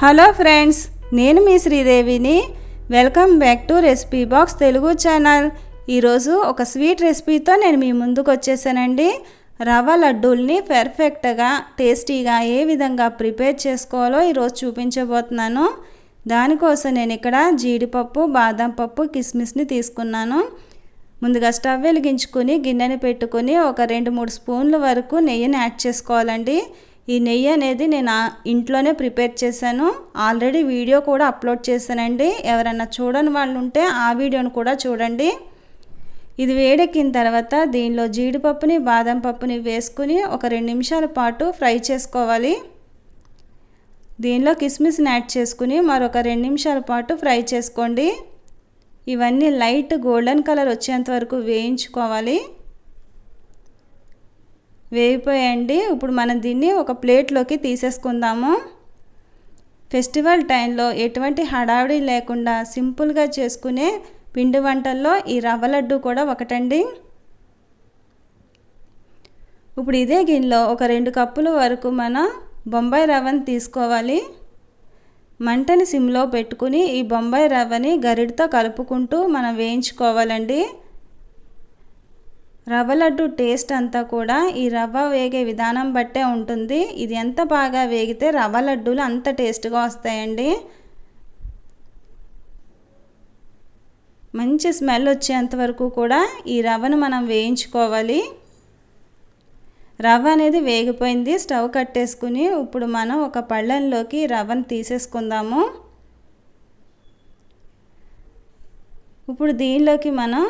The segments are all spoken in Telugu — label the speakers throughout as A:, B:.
A: హలో ఫ్రెండ్స్ నేను మీ శ్రీదేవిని. Welcome back to recipe box Telugu channel. ఈరోజు ఒక స్వీట్ రెసిపీతో నేను మీ ముందుకు వచ్చేసానండి. రవ్వ లడ్డూల్ని పెర్ఫెక్ట్గా టేస్టీగా ఏ విధంగా ప్రిపేర్ చేసుకోవాలో ఈరోజు చూపించబోతున్నాను. దానికోసం నేను ఇక్కడ జీడిపప్పు బాదం పప్పు కిస్మిస్ని తీసుకున్నాను. ముందుగా స్టవ్ వెలిగించుకొని గిన్నెని పెట్టుకుని ఒక రెండు మూడు స్పూన్ల వరకు నెయ్యిని యాడ్ చేసుకోవాలండి. ఈ నెయ్యి అనేది నేను ఇంట్లోనే ప్రిపేర్ చేశాను. ఆల్రెడీ వీడియో కూడా అప్లోడ్ చేశానండి. ఎవరన్నా చూడని వాళ్ళు ఉంటే ఆ వీడియోను కూడా చూడండి. ఇది వేడెక్కిన తర్వాత దీనిలో జీడిపప్పుని బాదం పప్పుని వేసుకుని ఒక రెండు నిమిషాల పాటు ఫ్రై చేసుకోవాలి. దీనిలో కిస్మిస్ని యాడ్ చేసుకుని మరొక రెండు నిమిషాల పాటు ఫ్రై చేసుకోండి. ఇవన్నీ లైట్ గోల్డెన్ కలర్ వచ్చేంత వరకు వేయించుకోవాలి. వేగిపోయండి. ఇప్పుడు మనం దీన్ని ఒక ప్లేట్లోకి తీసేసుకుందాము. ఫెస్టివల్ టైంలో ఎటువంటి హడావిడి లేకుండా సింపుల్గా చేసుకునే పిండి వంటల్లో ఈ రవ్వ లడ్డు కూడా ఒకటండి. ఇప్పుడు ఇదే గిన్నెలో ఒక రెండు కప్పుల వరకు మనం బొంబాయి రవ్వని తీసుకోవాలి. మంటని సిమ్లో పెట్టుకుని ఈ బొంబాయి రవ్వని గరిడితో కలుపుకుంటూ మనం వేయించుకోవాలండి. రవ్వ లడ్డు టేస్ట్ అంతా కూడా ఈ రవ్వ వేగే విధానం బట్టే ఉంటుంది. ఇది ఎంత బాగా వేగితే రవ్వ లడ్డూలు అంత టేస్ట్గా వస్తాయండి. మంచి స్మెల్ వచ్చేంత వరకు కూడా ఈ రవ్వను మనం వేయించుకోవాలి. రవ్వ అనేది వేగిపోయింది. స్టవ్ కట్టేసుకుని ఇప్పుడు మనం ఒక పళ్ళంలోకి రవ్వను తీసేసుకుందాము. ఇప్పుడు దీనిలోకి మనం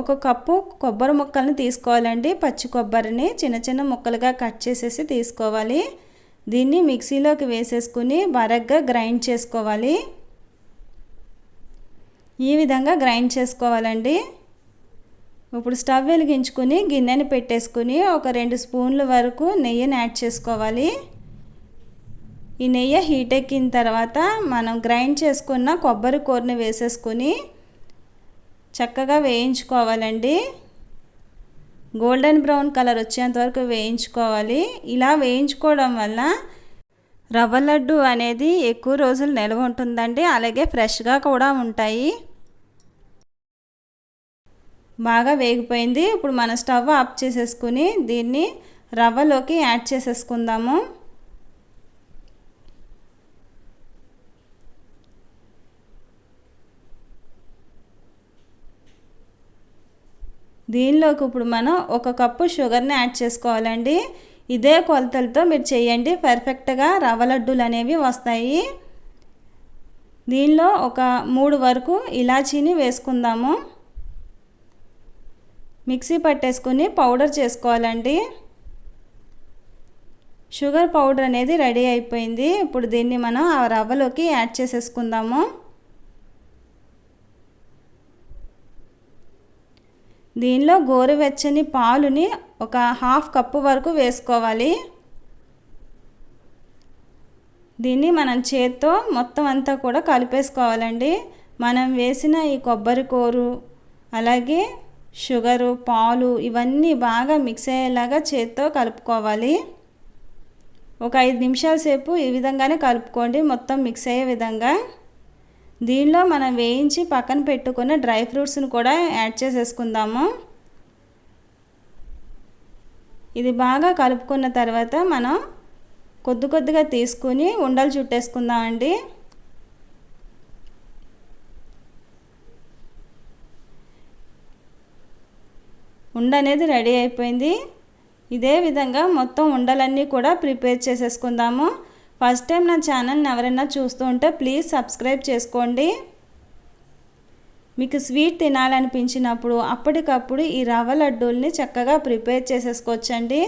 A: ఒక కప్పు కొబ్బరి ముక్కల్ని తీసుకోవాలండి. పచ్చి కొబ్బరిని చిన్న చిన్న ముక్కలుగా కట్ చేసేసి తీసుకోవాలి. దీన్ని మిక్సీలోకి వేసేసుకుని బరగ్గా గ్రైండ్ చేసుకోవాలి. ఈ విధంగా గ్రైండ్ చేసుకోవాలండి. ఇప్పుడు స్టవ్ వెలిగించుకుని గిన్నెని పెట్టేసుకుని ఒక రెండు స్పూన్ల వరకు నెయ్యిని యాడ్ చేసుకోవాలి. ఈ నెయ్యి హీట్ ఎక్కిన తర్వాత మనం గ్రైండ్ చేసుకున్న కొబ్బరి కూరని వేసేసుకుని చక్కగా వేయించుకోవాలండి. గోల్డెన్ బ్రౌన్ కలర్ వచ్చేంత వరకు వేయించుకోవాలి. ఇలా వేయించుకోవడం వల్ల రవ్వ లడ్డు అనేది ఎక్కువ రోజులు నిల్వ ఉంటుందండి. అలాగే ఫ్రెష్గా కూడా ఉంటాయి. బాగా వేగిపోయింది. ఇప్పుడు మన స్టవ్ ఆఫ్ చేసేసుకుని దీన్ని రవ్వలోకి యాడ్ చేసేసుకుందాము. దీనిలోకి ఇప్పుడు మనం ఒక కప్పు షుగర్ని యాడ్ చేసుకోవాలండి. ఇదే కొలతలతో మీరు చేయండి. పర్ఫెక్ట్గా రవ్వ లడ్డూలు అనేవి వస్తాయి. దీనిలో ఒక మూడు వరకు ఇలాచీని వేసుకుందాము. మిక్సీ పట్టేసుకుని పౌడర్ చేసుకోవాలండి. షుగర్ పౌడర్ అనేది రెడీ అయిపోయింది. ఇప్పుడు దీన్ని మనం ఆ రవ్వలోకి యాడ్ చేసేసుకుందాము. దీనిలో గోరువెచ్చని పాలుని ఒక హాఫ్ కప్పు వరకు వేసుకోవాలి. దీన్ని మనం చేత్తో మొత్తం అంతా కూడా కలిపేసుకోవాలండి. మనం వేసిన ఈ కొబ్బరి కూరు అలాగే షుగరు పాలు ఇవన్నీ బాగా మిక్స్ అయ్యేలాగా చేత్తో కలుపుకోవాలి. ఒక ఐదు నిమిషాల సేపు ఈ విధంగానే కలుపుకోండి మొత్తం మిక్స్ అయ్యే విధంగా. దీనిలో మనం వేయించి పక్కన పెట్టుకున్న డ్రై ఫ్రూట్స్ని కూడా యాడ్ చేసేసుకుందాము. ఇది బాగా కలుపుకున్న తర్వాత మనం కొద్ది కొద్దిగా తీసుకుని ఉండలు చుట్టేసుకుందామండి. ఉండ అనేది రెడీ అయిపోయింది. ఇదే విధంగా మొత్తం ఉండలన్నీ కూడా ప్రిపేర్ చేసేసుకుందాము. ఫస్ట్ టైం నా ఛానల్ని ఎవరైనా చూస్తూ ఉంటే ప్లీజ్ సబ్స్క్రైబ్ చేసుకోండి. మీకు స్వీట్ తినాలనిపించినప్పుడు అప్పటికప్పుడు ఈ రవ్వ లడ్డూల్ని చక్కగా ప్రిపేర్ చేసేసుకోవచ్చండి.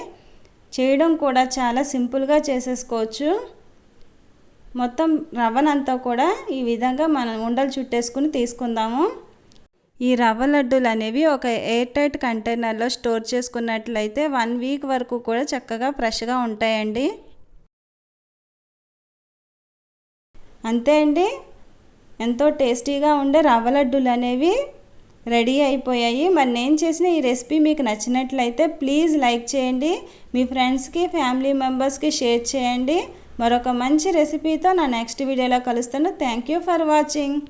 A: చేయడం కూడా చాలా సింపుల్గా చేసేసుకోవచ్చు. మొత్తం రవ్వనంతా కూడా ఈ విధంగా మనం ఉండలు చుట్టేసుకుని తీసుకుందాము. ఈ రవ్వ లడ్డూలు అనేవి ఒక ఎయిర్ టైట్ కంటైనర్లో స్టోర్ చేసుకున్నట్లయితే వన్ వీక్ వరకు కూడా చక్కగా ఫ్రెష్గా ఉంటాయండి. అంతే అండి. ఎంతో టేస్టీగా ఉండే రవ్వ లడ్డూలు అనేవి రెడీ అయిపోయాయి. మరి నేను చేసిన ఈ రెసిపీ మీకు నచ్చినట్లయితే ప్లీజ్ లైక్ చేయండి. మీ ఫ్రెండ్స్కి ఫ్యామిలీ మెంబర్స్కి షేర్ చేయండి. మరొక మంచి రెసిపీతో నా నెక్స్ట్ వీడియోలో కలుస్తాను. Thank you for watching.